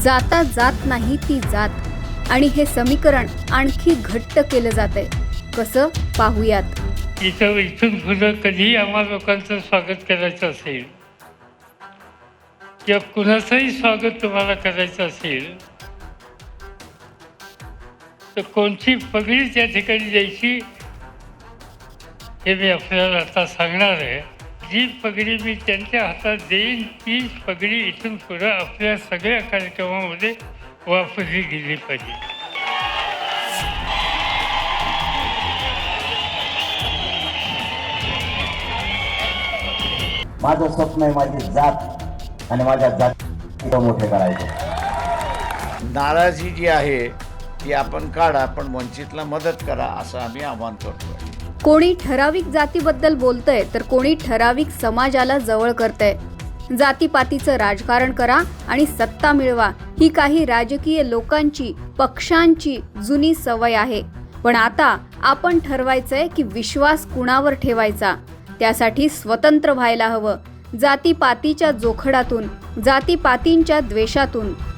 जाता जात नाही ती जात. आणि हे समीकरण आणखी घट्ट केलं जातंय. कसं? पाहूयात. इथं इथून पुढं कधीही आम्हा लोकांचं स्वागत करायचं असेल किंवा कुणाचंही स्वागत तुम्हाला करायचं असेल तर कोणती पगडी त्या ठिकाणी द्यायची हे मी आपल्याला आता सांगणार आहे. जी पगडी मी त्यांच्या हातात देईन. ती पगडी इथून पुढं आपल्या सगळ्या कार्यक्रमामध्ये वापरली गेली पाहिजे. माझं स्वप्न आहे माझी जात आणि माझ्या जाती मोठे करायचे. नाराजी जी आहे ती आपण काढा पण वंचितला मदत करा असं आम्ही आवाहन करतोय. कोणी ठराविक जातीबद्दल बोलतंय तर कोणी ठराविक समाजाला जवळ करतंय. जातीपातीचं राजकारण करा आणि सत्ता मिळवा. ही काही राजकीय लोकांची पक्षांची जुनी सवय आहे. पण आता आपण ठरवायचंय की विश्वास कुणावर ठेवायचा? त्यासाठी स्वतंत्र व्हायला हवं. जातीपातीच्या जोखडातून जातीपातींच्या द्वेषातून.